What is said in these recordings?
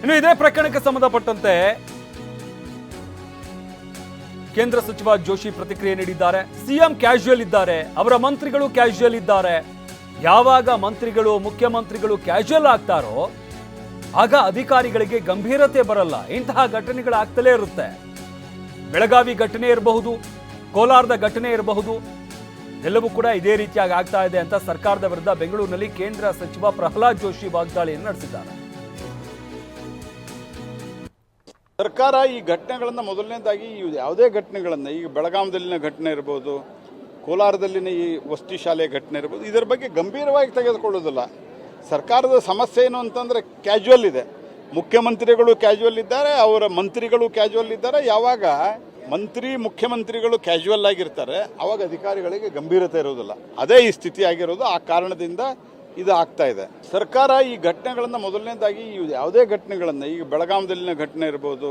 ಇನ್ನು ಇದೇ ಪ್ರಕರಣಕ್ಕೆ ಸಂಬಂಧಪಟ್ಟಂತೆ ಕೇಂದ್ರ ಸಚಿವ ಜೋಶಿ ಪ್ರತಿಕ್ರಿಯೆ ನೀಡಿದ್ದಾರೆ. ಸಿಎಂ ಕ್ಯಾಶುಯಲ್ ಇದ್ದಾರೆ. ಅವರ ಮಂತ್ರಿಗಳು ಕ್ಯಾಶುಯಲ್ ಇದ್ದಾರೆ. ಯಾವಾಗ ಮಂತ್ರಿಗಳು, ಮುಖ್ಯಮಂತ್ರಿಗಳು ಕ್ಯಾಶುಯಲ್ ಆಗ್ತಾರೋ, ಆಗ ಅಧಿಕಾರಿಗಳಿಗೆ ಗಂಭೀರತೆ ಬರಲ್ಲ. ಇಂತಹ ಘಟನೆಗಳು ಆಗ್ತಲೇ ಇರುತ್ತೆ. ಬೆಳಗಾವಿ ಘಟನೆ ಇರಬಹುದು, ಕೋಲಾರದ ಘಟನೆ ಇರಬಹುದು, ಎಲ್ಲವೂ ಕೂಡ ಇದೇ ರೀತಿಯಾಗಿ ಆಗ್ತಾ ಇದೆ ಅಂತ ಸರ್ಕಾರದ ವಿರುದ್ಧ ಬೆಂಗಳೂರಿನಲ್ಲಿ ಕೇಂದ್ರ ಸಚಿವ ಪ್ರಹ್ಲಾದ್ ಜೋಶಿ ವಾಗ್ದಾಳಿಯನ್ನು ನಡೆಸಿದ್ದಾರೆ. ಸರ್ಕಾರ ಈ ಘಟನೆಗಳನ್ನು ಮೊದಲನೇದಾಗಿ ಯಾವುದೇ ಘಟನೆಗಳನ್ನು, ಈಗ ಬೆಳಗಾವಿದಲ್ಲಿನ ಘಟನೆ ಇರ್ಬೋದು, ಕೋಲಾರದಲ್ಲಿನ ಈ ವಸತಿ ಶಾಲೆ ಘಟನೆ ಇರ್ಬೋದು, ಇದರ ಬಗ್ಗೆ ಗಂಭೀರವಾಗಿ ತೆಗೆದುಕೊಳ್ಳೋದಿಲ್ಲ. ಸರ್ಕಾರದ ಸಮಸ್ಯೆ ಏನು ಅಂತಂದರೆ ಕ್ಯಾಶುವಲ್ ಇದೆ. ಮುಖ್ಯಮಂತ್ರಿಗಳು ಕ್ಯಾಶುವಲ್ ಇದ್ದಾರೆ, ಅವರ ಮಂತ್ರಿಗಳು ಕ್ಯಾಶುವಲ್ ಇದ್ದಾರೆ. ಯಾವಾಗ ಮಂತ್ರಿ, ಮುಖ್ಯಮಂತ್ರಿಗಳು ಕ್ಯಾಶುವಲ್ ಆಗಿರ್ತಾರೆ, ಅವಾಗ ಅಧಿಕಾರಿಗಳಿಗೆ ಗಂಭೀರತೆ ಇರೋದಿಲ್ಲ ಅದೇ ಈ ಸ್ಥಿತಿ ಆಗಿರೋದು ಆ ಕಾರಣದಿಂದ ಇದು ಆಗ್ತಾ ಇದೆ. ಸರ್ಕಾರ ಈ ಘಟನೆಗಳನ್ನು ಮೊದಲನೇದಾಗಿ ಯಾವುದೇ ಘಟನೆಗಳನ್ನು, ಈಗ ಬೆಳಗಾವಿದಲ್ಲಿನ ಘಟನೆ ಇರ್ಬೋದು,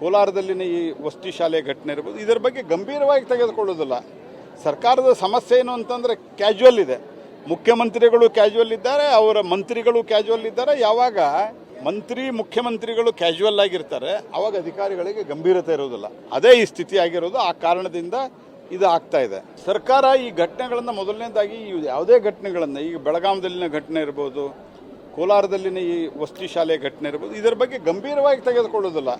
ಕೋಲಾರದಲ್ಲಿನ ಈ ವಸ್ತಿ ಶಾಲೆ ಘಟನೆ ಇರ್ಬೋದು, ಇದರ ಬಗ್ಗೆ ಗಂಭೀರವಾಗಿ ತೆಗೆದುಕೊಳ್ಳೋದಿಲ್ಲ. ಸರ್ಕಾರದ ಸಮಸ್ಯೆ ಏನು ಅಂತಂದರೆ ಕ್ಯಾಶುವಲ್ ಇದೆ. ಮುಖ್ಯಮಂತ್ರಿಗಳು ಕ್ಯಾಶುವಲ್ ಇದ್ದಾರೆ, ಅವರ ಮಂತ್ರಿಗಳು ಕ್ಯಾಶುವಲ್ ಇದ್ದಾರೆ. ಯಾವಾಗ ಮಂತ್ರಿ, ಮುಖ್ಯಮಂತ್ರಿಗಳು ಕ್ಯಾಶುವಲ್ ಆಗಿರ್ತಾರೆ, ಅವಾಗ ಅಧಿಕಾರಿಗಳಿಗೆ ಗಂಭೀರತೆ ಇರೋದಿಲ್ಲ. ಅದೇ ಈ ಸ್ಥಿತಿ ಆಗಿರೋದು ಆ ಕಾರಣದಿಂದ ಇದು ಆಗ್ತಾ ಇದೆ. ಸರ್ಕಾರ ಈ ಘಟನೆಗಳನ್ನು ಮೊದಲನೇದಾಗಿ ಯಾವುದೇ ಘಟನೆಗಳನ್ನು, ಈಗ ಬೆಳಗಾವಿದಲ್ಲಿನ ಘಟನೆ ಇರ್ಬೋದು, ಕೋಲಾರದಲ್ಲಿನ ಈ ವಸತಿ ಶಾಲೆ ಘಟನೆ ಇರ್ಬೋದು, ಇದರ ಬಗ್ಗೆ ಗಂಭೀರವಾಗಿ ತೆಗೆದುಕೊಳ್ಳೋದಿಲ್ಲ.